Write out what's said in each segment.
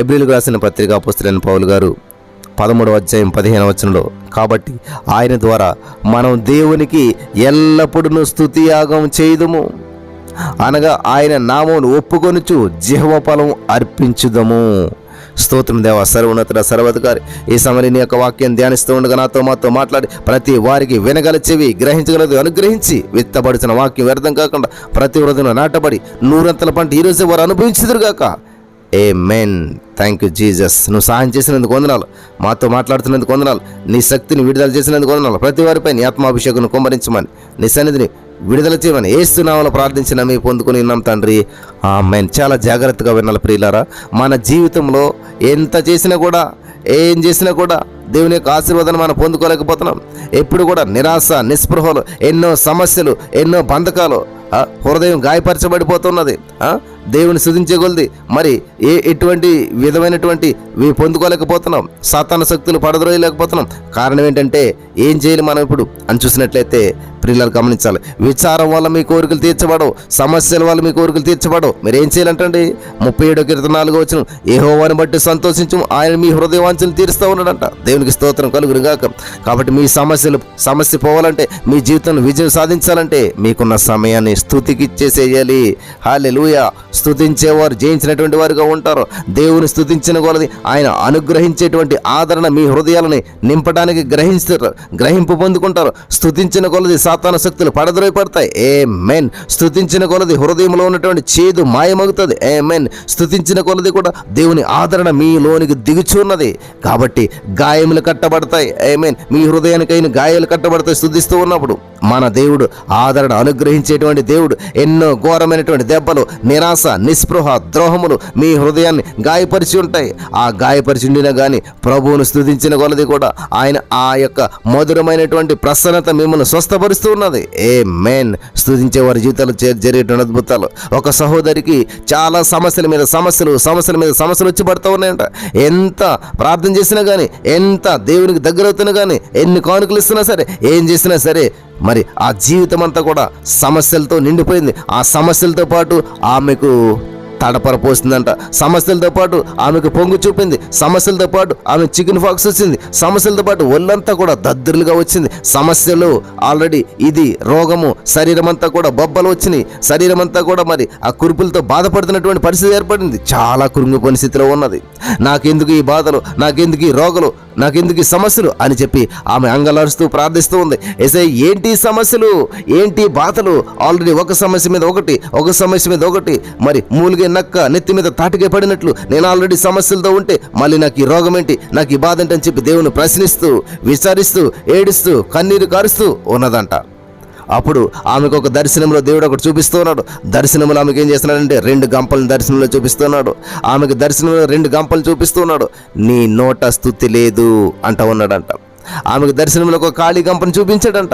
హెబ్రిల్కు రాసిన పత్రికా పుస్తకైన పౌలు గారు పదమూడవ అధ్యాయం పదిహేను వచనంలో కాబట్టి ఆయన ద్వారా మనం దేవునికి ఎల్లప్పుడూ స్థుతియాగం యాగం అనగా ఆయన నామమును ఒప్పుకొనుచు జీవఫలం అర్పించుదము. స్తోత్రం దేవ సర్వోన్నతుడ సర్వాధికారి. ఈ సమరిని యొక్క వాక్యం ధ్యానిస్తూ ఉండగా నాతో మాతో మాట్లాడి ప్రతి వారికి వినగల చెవి గ్రహించగలదు అనుగ్రహించి విత్తబడిచిన వాక్యం వ్యర్థం కాకుండా ప్రతి హృదయంలో నాటబడి నూరంతల పంట ఈ రోజు వారు అనుభవించుదురుగాక amen thank you Jesus నువ్వు సహాయం చేసినందుకు వందనాలు. మాతో మాట్లాడుతున్నందుకు వందనాలు. నీ శక్తిని విడుదల చేసినందుకు వందనాలు. ప్రతి వారిపై నీ ఆత్మాభిషేకం కుమ్మరించమని నీ సన్నిధిని విడుదల చేయమని ఏస్తున్నామని ప్రార్థించిన మీ పొందుకుని ఉన్నాం తండ్రి. ఆ మెన్ చాలా జాగ్రత్తగా వినాలి ప్రియులారా. మన జీవితంలో ఎంత చేసినా కూడా ఏం చేసినా కూడా దేవుని యొక్క ఆశీర్వాదాన్ని మనం పొందుకోలేకపోతున్నాం. ఎప్పుడు కూడా నిరాశ నిస్పృహలు ఎన్నో సమస్యలు ఎన్నో బంధకాలు హృదయం గాయపరచబడిపోతున్నది. దేవుని శుధించే మరి ఏ ఎటువంటి విధమైనటువంటి ఇవి పొందుకోలేకపోతున్నాం? సాతాన శక్తులు పడద్రోయలేకపోతున్నాం. కారణం ఏంటంటే ఏం చేయాలి మనం ఇప్పుడు? అని చూసినట్లయితే ప్రిల్లలు గమనించాలి. విచారం వల్ల మీ కోరికలు తీర్చబడవు. సమస్యల వల్ల మీ కోరికలు తీర్చబడవు. మీరు ఏం చేయాలంటండి? ముప్పై ఏడో ఇరవై నాలుగు వచ్చిన ఏహోవాని బట్టి సంతోషించు ఆయన మీ హృదయవాంఛను తీరుస్తూ ఉన్నాడంట. దేవునికి స్తోత్రం కలుగురుగాక కాబట్టి మీ సమస్యలు సమస్య పోవాలంటే మీ జీవితంలో విజయం సాధించాలంటే మీకున్న సమయాన్ని స్థుతికి ఇచ్చేసేయాలి. హాలే లూయ స్థుతించేవారు జయించినటువంటి వారుగా ఉంటారు. దేవుని స్థుతించిన కొలది ఆయన అనుగ్రహించేటువంటి ఆదరణ మీ హృదయాలని నింపడానికి గ్రహిస్తారు గ్రహింపు పొందుకుంటారు. స్థుతించిన కొలది సాతాన శక్తులు పడద్రోయపడతాయి. ఏ మెన్ స్థుతించిన కొలది హృదయంలో ఉన్నటువంటి చేదు మాయమవుతుంది ఏ మెన్ స్థుతించిన కొలది కూడా దేవుని ఆదరణ మీలోనికి దిగుచున్నది. కాబట్టి గాయములు కట్టబడతాయి. ఏ మెన్ మీ హృదయానికైన గాయాలు కట్టబడతాయి. స్థుతిస్తూ ఉన్నప్పుడు మన దేవుడు ఆదరణ అనుగ్రహించేటువంటి దేవుడు ఎన్నో ఘోరమైనటువంటి దెబ్బలు నిరాశ నిస్పృహ ద్రోహములు మీ హృదయాన్ని గాయపరిచి ఉంటాయి. ఆ గాయపరిచి ఉండినా కానీ ప్రభువును స్థుతించిన కొలది కూడా ఆయన ఆ యొక్క మధురమైనటువంటి ప్రసన్నత మిమ్మల్ని స్వస్థపరుస్తూ ఉన్నది. ఏ మెన్ స్థుతించే వారి జీవితాలు జరిగేటువంటి అద్భుతాలు. ఒక సహోదరికి చాలా సమస్యల మీద సమస్యలు సమస్యల మీద సమస్యలు వచ్చి పడుతూ ఉన్నాయంట. ఎంత ప్రార్థన చేసినా కానీ ఎంత దేవునికి దగ్గర అవుతున్నా కానీ ఎన్ని కానుకలు ఇస్తున్నా సరే ఏం చేసినా సరే మరి ఆ జీవితం అంతా కూడా సమస్యలతో నిండిపోయింది. ఆ సమస్యలతో పాటు ఆమెకు తడపర పోసిందంట. సమస్యలతో పాటు ఆమెకు పొంగు చూపింది. సమస్యలతో పాటు ఆమె చికెన్ ఫాక్స్ వచ్చింది. సమస్యలతో పాటు ఒళ్ళంతా కూడా దద్దరులుగా వచ్చింది. సమస్యలు ఆల్రెడీ ఇది రోగము. శరీరం అంతా కూడా బొబ్బలు వచ్చినాయి. శరీరం అంతా కూడా మరి ఆ కురుపులతో బాధపడుతున్నటువంటి పరిస్థితి ఏర్పడింది. చాలా కురుంగిపోయిన స్థితిలో ఉన్నది. నాకెందుకు ఈ బాధలు? నాకెందుకు ఈ రోగలు? నాకెందుకు ఈ సమస్యలు? అని చెప్పి ఆమె అంగలారుస్తూ ప్రార్థిస్తూ ఉంది. ఎసే ఏంటి సమస్యలు? ఏంటి బాధలు? ఆల్రెడీ ఒక సమస్య మీద ఒకటి ఒక సమస్య మీద ఒకటి. మరి మూలిగే నక్క నెత్తి మీద తాటికే పడినట్లు నేను ఆల్రెడీ సమస్యలతో ఉంటే మళ్ళీ నాకు ఈ రోగం ఏంటి? నాకు ఈ బాధ ఏంటని చెప్పి దేవుని ప్రశ్నిస్తూ విచారిస్తూ ఏడుస్తూ కన్నీరు కారుస్తూ ఉన్నదంట. అప్పుడు ఆమెకు ఒక దర్శనంలో దేవుడు ఒకటి చూపిస్తున్నాడు. దర్శనంలో ఆమెకు ఏం చేస్తున్నాడంటే రెండు గంపలను దర్శనంలో చూపిస్తున్నాడు. ఆమెకు దర్శనంలో రెండు గంపలు చూపిస్తున్నాడు. నీ నోట స్థుతి లేదు అంట ఉన్నాడంట. ఆమెకు దర్శనంలో ఒక ఖాళీ గంపను చూపించాడంట.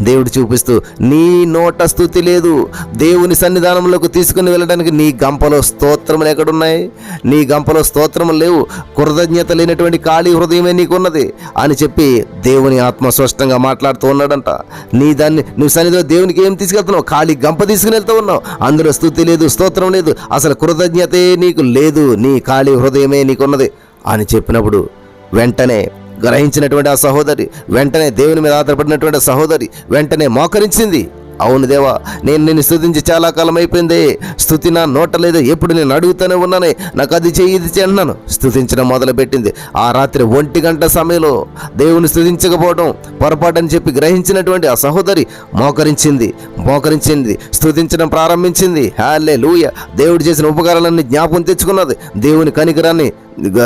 దేవుడు చూపిస్తూ నీ నోట స్థుతి లేదు. దేవుని సన్నిధానంలోకి తీసుకుని వెళ్ళడానికి నీ గంపలో స్తోత్రములు ఎక్కడున్నాయి? నీ గంపలో స్తోత్రములు లేవు. కృతజ్ఞత లేనటువంటి ఖాళీ హృదయమే నీకున్నది. అని చెప్పి దేవుని ఆత్మ స్పష్టంగా మాట్లాడుతూ ఉన్నాడంట. నీ దాన్ని నువ్వు సన్నిధిలో దేవునికి ఏం తీసుకెళ్తున్నావు? ఖాళీ గంప తీసుకుని వెళ్తూ ఉన్నావు. అందులో స్థుతి లేదు స్తోత్రం లేదు. అసలు కృతజ్ఞతే నీకు లేదు. నీ ఖాళీ హృదయమే నీకున్నది. అని చెప్పినప్పుడు వెంటనే గ్రహించినటువంటి ఆ సహోదరి వెంటనే దేవుని మీద ఆధారపడినటువంటి ఆ సహోదరి వెంటనే మోకరించింది. అవును దేవా నేను నిన్ను స్థుతించి చాలా కాలం అయిపోయింది. స్థుతి నా నోట లేదు ఎప్పుడు నేను అడుగుతూనే ఉన్నానే నాకు అది చేయి ఇది చెయ్యి అన్నాను. స్థుతించడం మొదలుపెట్టింది. ఆ రాత్రి ఒంటి గంట సమయంలో దేవుని స్థుతించకపోవడం పొరపాటని చెప్పి గ్రహించినటువంటి ఆ సహోదరి మోకరించింది మోకరించింది స్థుతించడం ప్రారంభించింది. హాలే లూయ దేవుడు చేసిన ఉపకారాలన్నీ జ్ఞాపకం తెచ్చుకున్నది. దేవుని కనికరాన్ని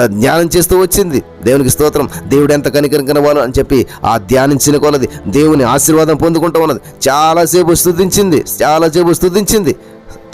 ధ్యానం చేస్తూ వచ్చింది. దేవునికి స్తోత్రం. దేవుడు ఎంత కనికరం కనవాలో అని చెప్పి ఆ ధ్యానించిన కొలది. దేవుని ఆశీర్వాదం పొందుకుంటూ ఉన్నది. చాలాసేపు స్థుతించింది చాలాసేపు స్థుతించింది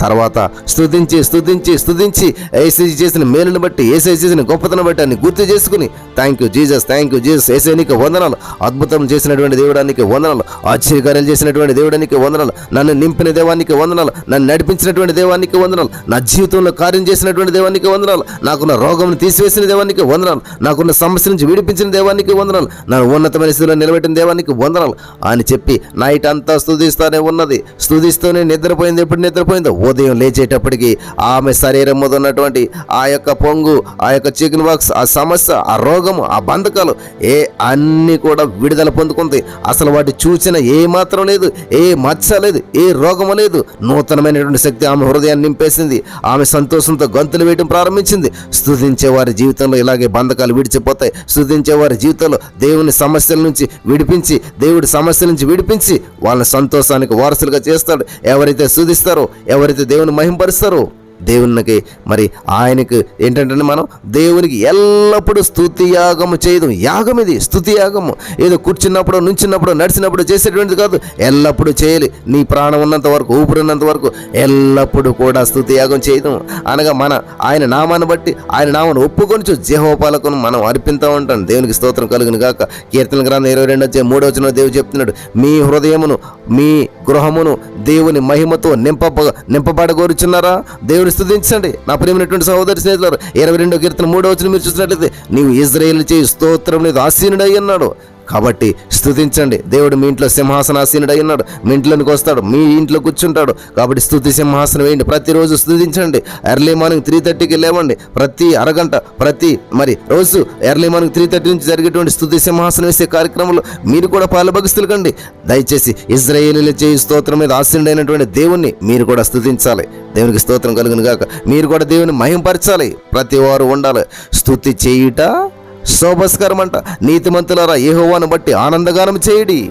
తర్వాత స్థుతించి స్థుతించి స్థుతించి ఏసీ చేసిన మేలును బట్టి ఏసై చేసిన గొప్పతనం బట్టి అని గుర్తు చేసుకుని thank you Jesus thank you Jesus ఏసై వందనాలు. అద్భుతం చేసినటువంటి దేవుడానికి వందనాలు. ఆశ్చర్యకార్యాలు చేసినటువంటి దేవుడానికి వందనాలు. నన్ను నింపిన దేవానికి వందనాలు. నన్ను నడిపించినటువంటి దేవానికి వందనాలు. నా జీవితంలో కార్యం చేసినటువంటి దేవానికి వందనాలు. నాకున్న రోగం తీసివేసిన దేవానికి వందనాలు. నాకున్న సమస్య నుంచి విడిపించిన దేవానికి వందనాలు. నన్ను ఉన్నతమైన స్థితిలో నిలబెట్టిన దేవానికి వందనాలు. అని చెప్పి నైట్ అంతా స్తుతిస్తానే ఉన్నది. స్థుతిస్తూనే నిద్రపోయింది. ఎప్పుడు నిద్రపోయిందో ఉదయం లేచేటప్పటికి ఆమె శరీరం మీద ఉన్నటువంటి ఆ యొక్క పొంగు ఆ యొక్క చికెన్ బాక్స్ ఆ సమస్య ఆ రోగము ఆ బంధకాలు ఏ అన్నీ కూడా విడుదల పొందుకుంది. అసలు వాటి చూసిన ఏ మాత్రం లేదు ఏ మచ్చ లేదు ఏ రోగము లేదు. నూతనమైనటువంటి శక్తి ఆమె హృదయాన్ని నింపేసింది. ఆమె సంతోషంతో గంతులు వేయడం ప్రారంభించింది. స్థుతించే వారి జీవితంలో ఇలాగే బంధకాలు విడిచిపోతాయి. స్థుతించే వారి జీవితంలో దేవుని సమస్యల నుంచి విడిపించి దేవుడి సమస్యల నుంచి విడిపించి వాళ్ళని సంతోషానికి వారసులుగా చేస్తాడు. ఎవరైతే సుధిస్తారో ఎవరైతే దేవుని మహింపరుస్తారో. దేవునికి మరి ఆయనకు ఏంటంటే మనం దేవునికి ఎల్లప్పుడూ స్థుతి యాగము చేయదు యాగం ఇది స్థుతి యాగము. ఏదో కూర్చున్నప్పుడు నుంచున్నప్పుడు నడిచినప్పుడు చేసేటువంటిది కాదు. ఎల్లప్పుడూ చేయాలి. నీ ప్రాణం ఉన్నంత వరకు ఊపిరి ఉన్నంత వరకు ఎల్లప్పుడూ కూడా స్థుతి యాగం చేయదు అనగా మన ఆయన నామాన్ని బట్టి ఆయన నామాన్ని ఒప్పుకొని జహోపాలకును మనం అర్పిస్తూ ఉంటాం. దేవునికి స్తోత్రం కలుగును గాక. కీర్తన గ్రంథం ఇరవై రెండు వచ్చే మూడో వచ్చిన దేవుడు చెప్తున్నాడు. మీ హృదయమును మీ గృహమును దేవుని మహిమతో నింప నింపబడగోరుచున్నారా? దేవుని స్థుతించండి. నా ప్రేమైనటువంటి సహోదరి స్నేహితులు ఇరవై రెండో కీర్తన మూడో వచ్చిన మీరు చూసినట్లయితే నీవు ఇజ్రాయేల్ చేయి స్తోత్రం లేదు ఆసీనుడై అన్నాడు కాబట్టి స్థుతించండి దేవుడు మీ ఇంట్లో సింహాసనాసీనుడై ఉన్నాడు. మీ ఇంట్లోనికి వస్తాడు. మీ ఇంట్లో కూర్చుంటాడు. కాబట్టి స్థుతి సింహాసనం వేయండి. ప్రతిరోజు స్థుతించండి ఎర్లీ మార్నింగ్ త్రీ థర్టీకి లేవండి. ప్రతి అరగంట ప్రతి మరి రోజు ఎర్లీ మార్నింగ్ త్రీ థర్టీ నుంచి జరిగేటువంటి స్థుతి సింహాసనం వేసే కార్యక్రమంలో మీరు కూడా పాలుభగిస్తులు కండి. దయచేసి ఇజ్రాయేలీల చేయి స్తోత్రం మీద ఆశీనుడైనటువంటి దేవుణ్ణి మీరు కూడా స్థుతించాలి దేవునికి స్తోత్రం కలుగును గాక. మీరు కూడా దేవుని మహింపరచాలి. ప్రతి వారు ఉండాలి. స్థుతి చేయుట శోభస్కరం అంట నీతిమంతులారా ఏహోవాను బట్టి ఆనందగానం చేయడి.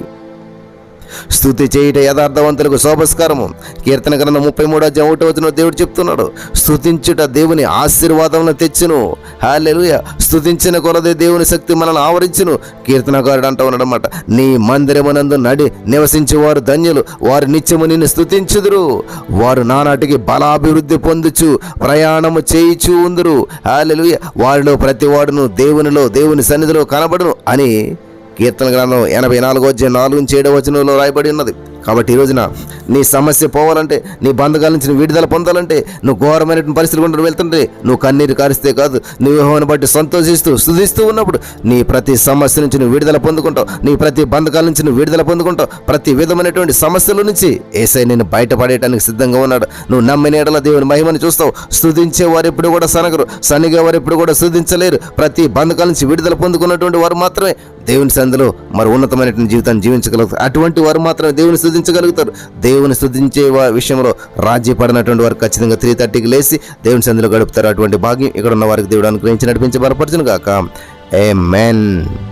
స్థుతి చేయుట యథార్థవంతులకు శోభస్కరము. కీర్తన గ్రంథం ముప్పై మూడో అధ్యాయం ఒకటో వచ్చిన దేవుడు చెప్తున్నాడు స్తుతించుట దేవుని ఆశీర్వాదములను తెచ్చును. హాలెలుయ స్థుతించిన కొలదే దేవుని శక్తి మనల్ని ఆవరించును. కీర్తనకారుడు అంటూ ఉన్నాడన్నమాట నీ మందిరమునందు నడి నివసించే వారు ధన్యులు వారు నిత్యము నిన్ను స్తుతించుదురు. వారు నానాటికి బలాభివృద్ధి పొందుచు ప్రయాణము చేయిచు ఉందురు. హాలెలుయ వారిలో ప్రతి వాడును దేవునిలో దేవుని సన్నిధిలో కనబడును అని కీర్తన గ్రంథం ఎనభై నాలుగో అధ్యాయం నాలుగు నుంచి ఏడవ వచనంలో రాయబడి ఉన్నది. కాబట్టి ఈ రోజున నీ సమస్య పోవాలంటే నీ బంధకాల నుంచి నువ్వు విడుదల పొందాలంటే నువ్వు ఘోరమైన పరిస్థితులు గుండా వెళ్తుంటే నువ్వు కన్నీరు కారిస్తే కాదు నువ్వు వ్యూహాన్ని బట్టి సంతోషిస్తూ స్థుతిస్తూ ఉన్నప్పుడు నీ ప్రతి సమస్య నుంచి నువ్వు విడుదల పొందుకుంటావు. నీ ప్రతి బంధకాల నుంచి నువ్వు విడుదల పొందుకుంటావు. ప్రతి విధమైనటువంటి సమస్యల నుంచి ఏసై నేను బయటపడేయడానికి సిద్ధంగా ఉన్నాడు. నువ్వు నమ్మిన ఎడల దేవుని మహిమని చూస్తావు. స్థుతించే వారు ఎప్పుడు కూడా సనగరు. సనిగే వారు ఎప్పుడు కూడా స్థుతించలేరు ప్రతి బంధకాల నుంచి విడుదల పొందుకున్నటువంటి వారు మాత్రమే దేవుని సందులో మరి ఉన్నతమైనటువంటి జీవితాన్ని జీవించగలుగుతారు అటువంటి వారు మాత్రమే దేవుని స్థుతించగలుగుతారు దేవుని స్థుతించే విషయంలో రాజ్యపడినటువంటి వారు ఖచ్చితంగా త్రీ థర్టీకి లేచి దేవుని సందులో గడుపుతారు. అటువంటి భాగ్యం ఇక్కడ ఉన్న వారికి దేవుడు అనుగ్రహించి నడిపించి బలపరచును గాక. ఏ మెన్